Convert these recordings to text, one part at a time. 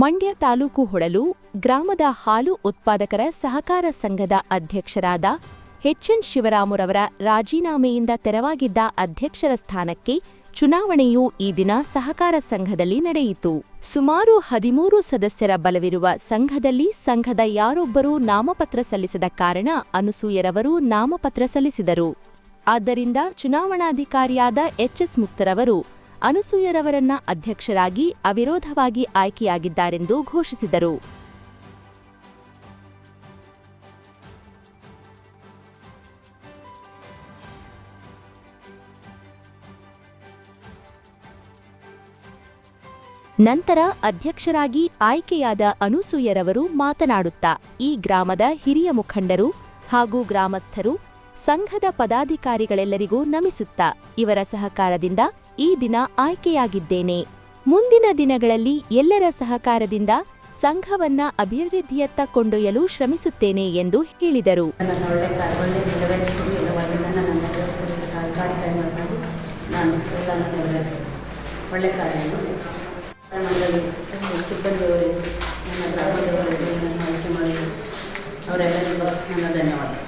ಮಂಡ್ಯ ತಾಲೂಕು ಹೊಳಲು ಗ್ರಾಮದ ಹಾಲು ಉತ್ಪಾದಕರ ಸಹಕಾರ ಸಂಘದ ಅಧ್ಯಕ್ಷರಾದ ಎಚ್ಎನ್ ಶಿವರಾಮುರವರ ರಾಜೀನಾಮೆಯಿಂದ ತೆರವಾಗಿದ್ದ ಅಧ್ಯಕ್ಷರ ಸ್ಥಾನಕ್ಕೆ ಚುನಾವಣೆಯು ಈ ದಿನ ಸಹಕಾರ ಸಂಘದಲ್ಲಿ ನಡೆಯಿತು. ಸುಮಾರು ಹದಿಮೂರು ಸದಸ್ಯರ ಬಲವಿರುವ ಸಂಘದಲ್ಲಿ ಸಂಘದ ಯಾರೊಬ್ಬರೂ ನಾಮಪತ್ರ ಸಲ್ಲಿಸದ ಕಾರಣ ಅನುಸೂಯರವರು ನಾಮಪತ್ರ ಸಲ್ಲಿಸಿದರು. ಆದ್ದರಿಂದ ಚುನಾವಣಾಧಿಕಾರಿಯಾದ ಎಚ್ಎಸ್ ಮುಕ್ತರವರು ಅನುಸೂಯರವರನ್ನ ಅಧ್ಯಕ್ಷರಾಗಿ ಅವಿರೋಧವಾಗಿ ಆಯ್ಕೆಯಾಗಿದ್ದಾರೆಂದು ಘೋಷಿಸಿದರು. ನಂತರ ಅಧ್ಯಕ್ಷರಾಗಿ ಆಯ್ಕೆಯಾದ ಅನುಸೂಯರವರು ಮಾತನಾಡುತ್ತಾ, ಈ ಗ್ರಾಮದ ಹಿರಿಯ ಮುಖಂಡರು ಹಾಗೂ ಗ್ರಾಮಸ್ಥರು ಸಂಘದ ಪದಾಧಿಕಾರಿಗಳೆಲ್ಲರಿಗೂ ನಮಿಸುತ್ತಾ ಇವರ ಸಹಕಾರದಿಂದ ಈ ದಿನ ಆಯ್ಕೆಯಾಗಿದ್ದೇನೆ. ಮುಂದಿನ ದಿನಗಳಲ್ಲಿ ಎಲ್ಲರ ಸಹಕಾರದಿಂದ ಸಂಘವನ್ನ ಅಭಿವೃದ್ಧಿಯತ್ತ ಕೊಂಡೊಯ್ಯಲು ಶ್ರಮಿಸುತ್ತೇನೆ ಎಂದು ಹೇಳಿದರು. ಸಿಬ್ಬಂದಿಯವರಿಗೆ ನನ್ನ ಗ್ರಾಮದವರಿಗೆ ಆಯ್ಕೆ ಅವರೆಲ್ಲರಿಗೂ ನನ್ನ ಧನ್ಯವಾದ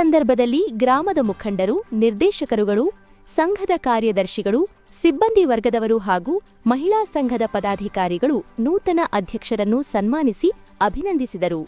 ಸಂದರ್ಭದಲ್ಲಿ ಗ್ರಾಮದ ಮುಖಂಡರು, ನಿರ್ದೇಶಕರುಗಳು, ಸಂಘದ ಕಾರ್ಯದರ್ಶಿಗಳು, ಸಿಬ್ಬಂದಿ ವರ್ಗದವರು ಹಾಗೂ ಮಹಿಳಾ ಸಂಘದ ಪದಾಧಿಕಾರಿಗಳು ನೂತನ ಅಧ್ಯಕ್ಷರನ್ನು ಸನ್ಮಾನಿಸಿ ಅಭಿನಂದಿಸಿದರು.